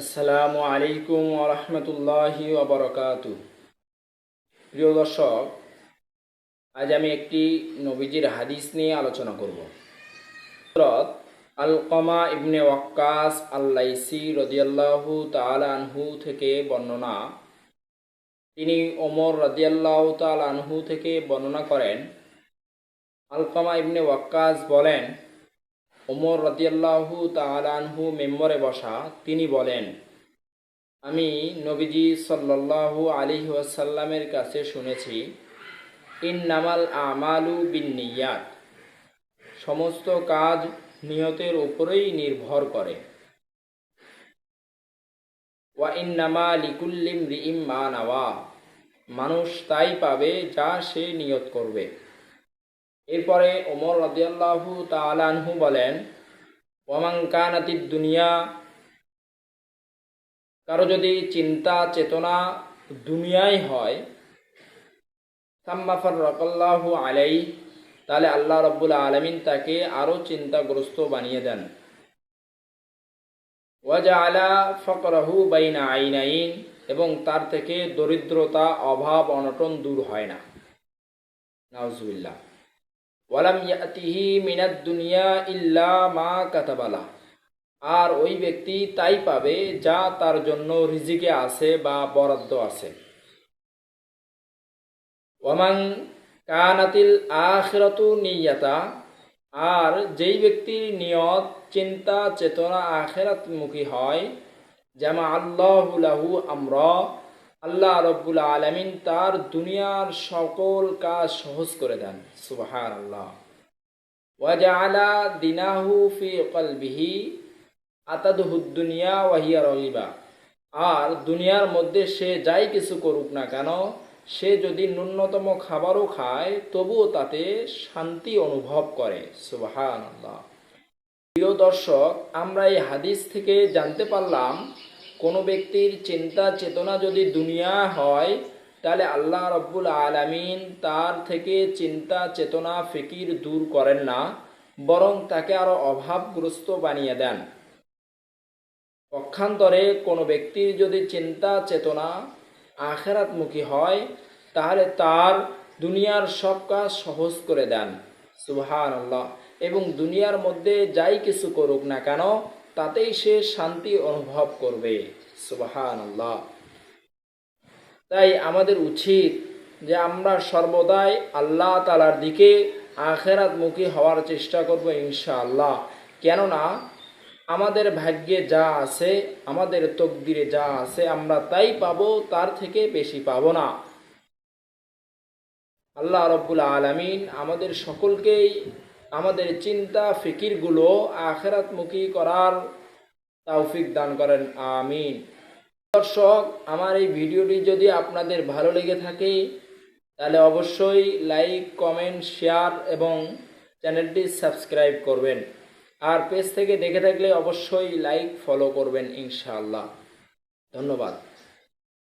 আসসালামু আলাইকুম রহমতুল্লাহি ওবরকাত প্রিয় দর্শক, আজ আমি একটি নবীজির হাদিস নিয়ে আলোচনা করব। হযরত আলকমা ইবনে ওয়াক্কাস আল্লাইসি রদিয়াল্লাহু আনহু থেকে বর্ণনা, তিনি ওমর রদিয়াল্লাহু আনহু থেকে বর্ণনা করেন। আলকমা ইবনে ওয়াক্কাস বলেন ওমর রদিয়াল্লাহু তালানহু মেম্বরে বসা, তিনি বলেন, আমি নবীজি সাল্লাল্লাহু আলী ওয়াসাল্লামের কাছে শুনেছি ইন নামাল আমালু বিন নিয়াত সমস্ত কাজ নিয়তের উপরেই নির্ভর করে। ওয়া ইন নামা লিকুল্লিম রিম মা নাওয়া, মানুষ তাই পাবে যা সে নিয়ত করবে। এরপরে ওমর রদিয়াল্লাহু তালানহু বলেন ওয়ামাঙ্কানাতি দুনিয়া, কারও যদি চিন্তা, চেতনা দুনিয়ায় হয় সাম্মাফর রকল্লাহু আলাই তাহলে আল্লাহ রব্বুল আলমিন তাকে আরও চিন্তাগ্রস্ত বানিয়ে দেন। ওয়াজা আলা ফকরাহু বাইনা আইনাইন, এবং তার থেকে দরিদ্রতা, অভাব, অনটন দূর হয় না। নাউজুবিল্লাহ। ওয়ালাম ইয়াতিহি মিনাদ দুনিয়া ইল্লা মা কাতাবালা আর ওই ব্যক্তি তাই পাবে যা তার জন্য রিজিকে আছে বা বরাদ্দ আছে। ওয়ামাং কানাতিল আখিরাতু নিয়াতা। আর যেই ব্যক্তির নিয়ত, চিন্তা, চেতনা আখেরাতমুখী হয় যেমন আল্লাহুলাহু আমরা আল্লাহ রব্বুল আলমিন তার দুনিয়ার সকল কাজ সহজ করে দেন। সুবাহান আল্লাহ ওয়াজা দিনাহু ফি কলবিহি আতাদহুদ্দুনিয়া ওয়াহিয়া রহিবা আর দুনিয়ার মধ্যে সে যাই কিছু করুক না কেন, সে যদি ন্যূনতম খাবারও খায়, তবুও তাতে শান্তি অনুভব করে। সুবাহান আল্লাহ প্রিয় দর্শক, আমরা এই হাদিস থেকে জানতে পারলাম কোনো ব্যক্তির চিন্তা চেতনা যদি দুনিয়া হয়, তাহলে আল্লাহ রব্বুল আলমিন তার থেকে চিন্তা চেতনা, ফিকির দূর করেন না, বরং তাকে আরও অভাবগ্রস্ত বানিয়ে দেন। পক্ষান্তরে কোনো ব্যক্তির যদি চিন্তা চেতনা আখেরাতমুখী হয়, তাহলে তার দুনিয়ার সব কাজ সহজ করে দেন। আল্লাহ এবং দুনিয়ার মধ্যে যাই কিছু করুক না কেন তাতেই সে শান্তি অনুভব করবে। সুবাহান আল্লাহ তাই আমাদের উচিত যে আমরা সর্বদাই আল্লাহ তালার দিকে আখেরাত মুখী হওয়ার চেষ্টা করব ইনশাআল্লাহ। কেননা আমাদের ভাগ্যে যা আছে, আমাদের তকদিরে যা আছে, আমরা তাই পাবো, তার থেকে বেশি পাবো না। আল্লাহ রব্বুল আলমিন আমাদের সকলকেই আমাদের চিন্তা ফিকিরগুলো আখেরাতমুখী করার তৌফিক দান করেন। আমিন। দর্শক, আমার এই ভিডিওটি যদি আপনাদের ভালো লেগে থাকে, তাহলে অবশ্যই লাইক, কমেন্ট, শেয়ার এবং চ্যানেলটি সাবস্ক্রাইব করবেন। আর পেজ থেকে দেখে থাকলে অবশ্যই লাইক, ফলো করবেন ইনশাআল্লাহ। ধন্যবাদ।